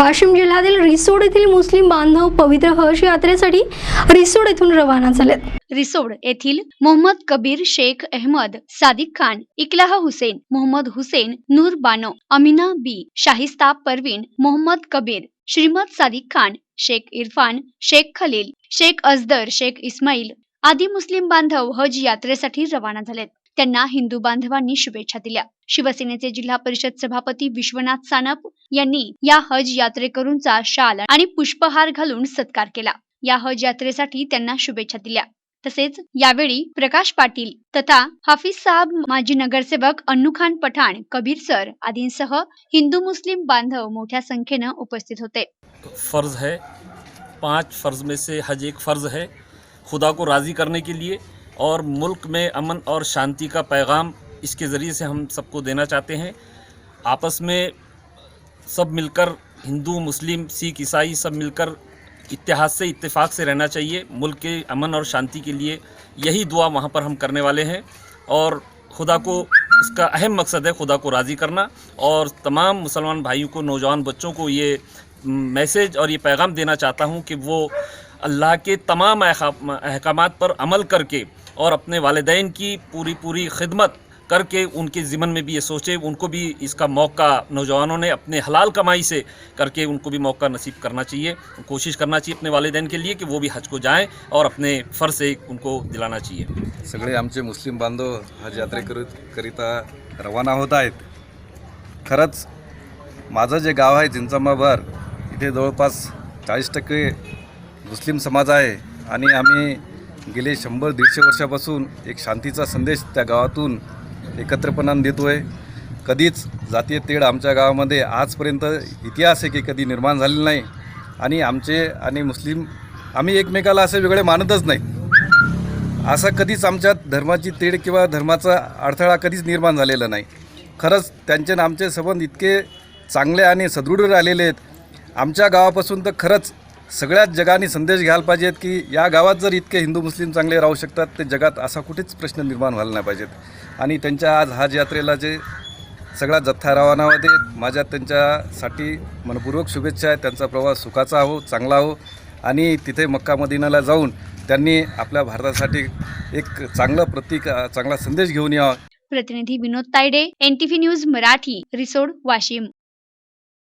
वाशिम जिल्ह्यातील रिसोड येथील मुस्लिम बांधव पवित्र हज यात्रेसाठी रिसोड येथून रवाना झालेत. रिसोड येथील मोहम्मद कबीर शेख अहमद सादिक खान इकलाह हुसेन मोहम्मद हुसेन नूर बानो अमिना बी शाहिस्ता परवीन मोहम्मद कबीर श्रीमद सादिक खान शेख इरफान शेख खलील शेख अजदर शेख इस्माईल आदी मुस्लिम बांधव हज यात्रेसाठी रवाना झालेत. त्यांना हिंदू बांधवांनी शुभेच्छा दिल्या. शिवसेनेचे जिल्हा परिषद सभापती विश्वनाथ सानप यांनी या हज यात्रेकरूंचा शाल आणि पुष्पहार घालून सत्कार केला. या हज यात्रेसाठी त्यांना शुभेच्छा दिल्या. तसेच यावेळी प्रकाश पाटील तथा हाफिज साहब माजी नगरसेवक अन्नुखान पठाण कबीर सर आदींसह हिंदू मुस्लिम बांधव मोठ्या संख्येनं उपस्थित होते. फ़र्ज़ है. पांच फ़र्ज़ में से हज एक फ़र्ज़ है. खुदा को राज़ी करने के लिए और मुल्क में अमन और शांति का पैगाम इसके ज़रिए से हम सबको देना चाहते हैं। आपस में सब मिलकर, हिंदू, मुस्लिम, सिख, ईसाई, सब मिलकर इतिहास से, इत्तेफाक से रहना चाहिए। मुल्क के अमन और शांति के लिए यही दुआ वहाँ पर हम करने वाले हैं। और खुदा को, इसका अहम मकसद है खुदा को राज़ी करना। और तमाम मुसलमान भाइयों को, नौजवान बच्चों को ये मैसेज और ये पैगाम देना चाहता हूँ कि वो अल्लाह के तमाम अहकाम पर अमल करके और अपने वालदेन की पूरी पूरी खिदमत करके उनके ज़िमन में भी ये सोचे। उनको भी इसका मौका, नौजवानों ने अपने हलाल कमाई से करके उनको भी मौका नसीब करना चाहिए। कोशिश करना चाहिए अपने वालदेन के लिए कि वो भी हज को जाएँ और अपने फ़र्ज़ से उनको दिलाना चाहिए। सगळे आमचे मुस्लिम बांधव हज यात्रेकरू करिता रवाना होत आहेत। खरंच, माझं जे गाव आहे चिंचामाबार इथे जवळपास चाळीस टक्के मुस्लिम समाज आणि आम्ही गेले शंभर दीडशे वर्षापासून एक शांतीचा संदेश त्या गावातून एकत्रपणानं देतो आहे कधीच जातीय तेढ आमच्या गावामध्ये आजपर्यंत इतिहास आहे की कधी निर्माण झालेला नाही. आणि आमचे आणि मुस्लिम आम्ही एकमेकाला असे वेगळे मानतच नाही. असं कधीच आमच्यात धर्माची तेढ किंवा धर्माचा अडथळा कधीच निर्माण झालेला नाही. खरंच त्यांचे आणि आमचे संबंध इतके चांगले आणि सदृढ राहिलेले आहेत. आमच्या गावापासून तर खरंच सगळ्याच जगाने संदेश घ्यायला पाहिजेत की या गावात जर इतके हिंदू मुस्लिम चांगले राहू शकतात ते जगात असा कुठेच प्रश्न निर्माण व्हायला नाही पाहिजेत. आणि त्यांच्या आज हज यात्रेला जे सगळा जथ्था रवाना होते माझ्या त्यांच्यासाठी मनपूर्वक शुभेच्छा आहेत. त्यांचा प्रवास सुखाचा हो चांगला हो. आणि तिथे मक्का मदिनाला जाऊन त्यांनी आपल्या भारतासाठी एक चांगलं प्रतीक चांगला संदेश घेऊन यावा. प्रतिनिधी विनोद तायडे एनटीव्ही न्यूज मराठी रिसोड वाशिम.